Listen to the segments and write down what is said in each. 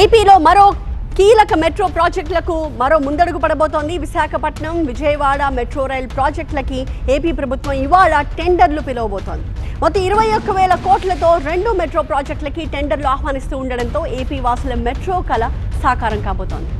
ఏపీలో మరో కీలక మెట్రో ప్రాజెక్టులకు మరో ముందడుగు పడబోతోంది. విశాఖపట్నం విజయవాడ మెట్రో రైల్ ప్రాజెక్టులకి ఏపీ ప్రభుత్వం ఇవాళ టెండర్లు పిలువబోతోంది. మొత్తం ఇరవై ఒక్క వేల కోట్లతో రెండు మెట్రో ప్రాజెక్టులకి టెండర్లు ఆహ్వానిస్తూ ఉండడంతో ఏపీ వాసుల మెట్రో కళ సాకారం కాబోతోంది.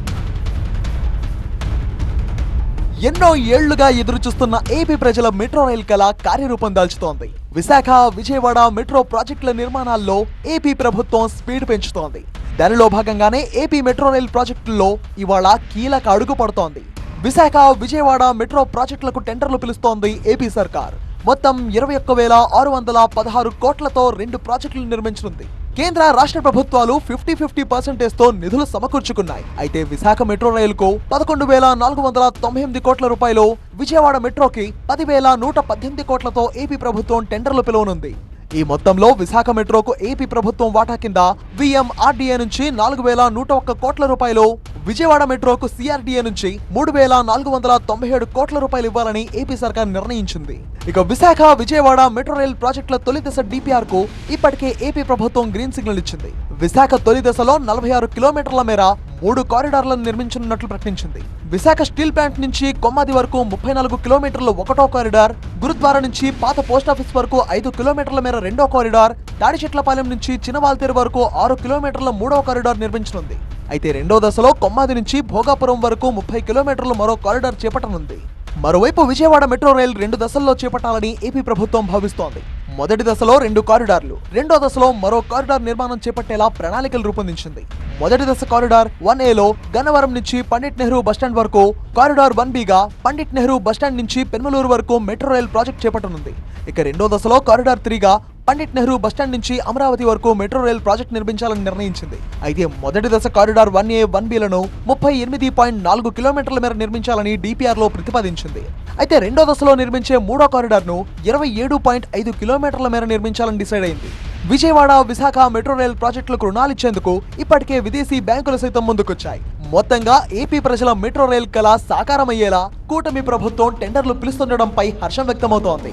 ఎన్నో ఏళ్ళుగా ఎదురు చూస్తున్న ఏపీ ప్రజల మెట్రో రైల్ కళ కార్యరూపం దాల్చుతోంది. విశాఖ విజయవాడ మెట్రో ప్రాజెక్టుల నిర్మాణాల్లో ఏపీ ప్రభుత్వం స్పీడ్ పెంచుతోంది. దానిలో భాగంగానే ఏపీ మెట్రో రైల్ ప్రాజెక్టుల్లో ఇవాళ కీలక అడుగు పడుతోంది. విశాఖ విజయవాడ మెట్రో ప్రాజెక్టులకు టెండర్లు పిలుస్తోంది ఏపీ సర్కార్. మొత్తం ఇరవై ఒక్క వేల ఆరు వందల పదహారు కోట్లతో రెండు ప్రాజెక్టులు నిర్మించనుంది. కేంద్ర రాష్ట్ర ప్రభుత్వాలు ఫిఫ్టీ ఫిఫ్టీ పర్సెంటేజ్తో నిధులు సమకూర్చుకున్నాయి. అయితే విశాఖ మెట్రో రైలుకు పదకొండు వేల నాలుగు వందల తొంభై ఎనిమిది కోట్ల రూపాయలు విజయవాడ మెట్రోకి పదివేల నూట పద్దెనిమిది కోట్లతో ఏపీ ప్రభుత్వం టెండర్లు పిలువనుంది. ఈ మొత్తంలో విశాఖ మెట్రోకు ఏపీ ప్రభుత్వం వాటా కింద విఎంఆర్డీఏ నుంచి నాలుగు వేల నూట ఒక్క కోట్ల రూపాయలు విజయవాడ మెట్రోకు సిఆర్డీఏ నుంచి మూడు వేల నాలుగు వందల తొంభై ఏడు కోట్ల రూపాయలు ఇవ్వాలని ఏపీ సర్కార్ నిర్ణయించింది. ఇక విశాఖ విజయవాడ మెట్రో రైల్ ప్రాజెక్టుల తొలి దశ డిపిఆర్కు ఇప్పటికే ఏపీ ప్రభుత్వం గ్రీన్ సిగ్నల్ ఇచ్చింది. విశాఖ తొలి దశలో నలభై ఆరు కిలోమీటర్ల మేర మూడు కారిడార్లను నిర్మించనున్నట్లు ప్రకటించింది. విశాఖ స్టీల్ ప్లాంట్ నుంచి కొమ్మాది వరకు ముప్పై నాలుగు కిలోమీటర్లు ఒకటో కారిడార్ గురుద్వారా నుంచి పాత పోస్టాఫీస్ వరకు ఐదు కిలోమీటర్ల మేర రెండో కారిడార్ తాడిచెట్లపాలెం నుంచి చిన్నవాల్తేరు వరకు ఆరు కిలోమీటర్ల మూడో కారిడార్ నిర్మించనుంది. అయితే రెండో దశలో కొమ్మాది నుంచి భోగాపురం వరకు ముప్పై కిలోమీటర్లు మరో కారిడార్ చేపట్టనుంది. మరోవైపు విజయవాడ మెట్రో రైల్ రెండు దశల్లో చేపట్టాలని ఏపీ ప్రభుత్వం భావిస్తోంది. మొదటి దశలో రెండు కారిడార్లు రెండో దశలో మరో కారిడార్ నిర్మాణం చేపట్టేలా ప్రణాళికలు రూపొందించింది. మొదటి దశ కారిడార్ వన్ ఏలో గన్నవరం నుంచి పండిట్ నెహ్రూ బస్టాండ్ వరకు కారిడార్ వన్ బిగా పండిట్ నెహ్రూ బస్టాండ్ నుంచి పెన్మలూరు వరకు మెట్రో రైల్ ప్రాజెక్ట్ చేపట్టనుంది. ఇక రెండో దశలో కారిడార్ త్రీగా పండిట్ నెహ్రూ బస్టాండ్ నుంచి అమరావతి వరకు మెట్రో రైల్ ప్రాజెక్ట్ నిర్మించాలని నిర్ణయించింది. అయితే మొదటి దశ కారిడార్ వన్ ఏ వన్ బిలను ముప్పై ఎనిమిది పాయింట్ నాలుగు కిలోమీటర్ల మేర నిర్మించాలని డిపిఆర్లో ప్రతిపాదించింది. అయితే రెండో దశలో నిర్మించే మూడో కారిడార్ను ఇరవై ఏడు పాయింట్ ఐదు కిలోమీటర్ల మేర నిర్మించాలని డిసైడ్ అయింది. విజయవాడ విశాఖ మెట్రో రైల్ ప్రాజెక్టులకు రుణాలు ఇచ్చేందుకు ఇప్పటికే విదేశీ బ్యాంకులు సైతం ముందుకొచ్చాయి. మొత్తంగా ఏపీ ప్రజల మెట్రో రైల్ కళ సాకారమయ్యేలా కూటమి ప్రభుత్వం టెండర్లు పిలుస్తుండడంపై హర్షం వ్యక్తమవుతోంది.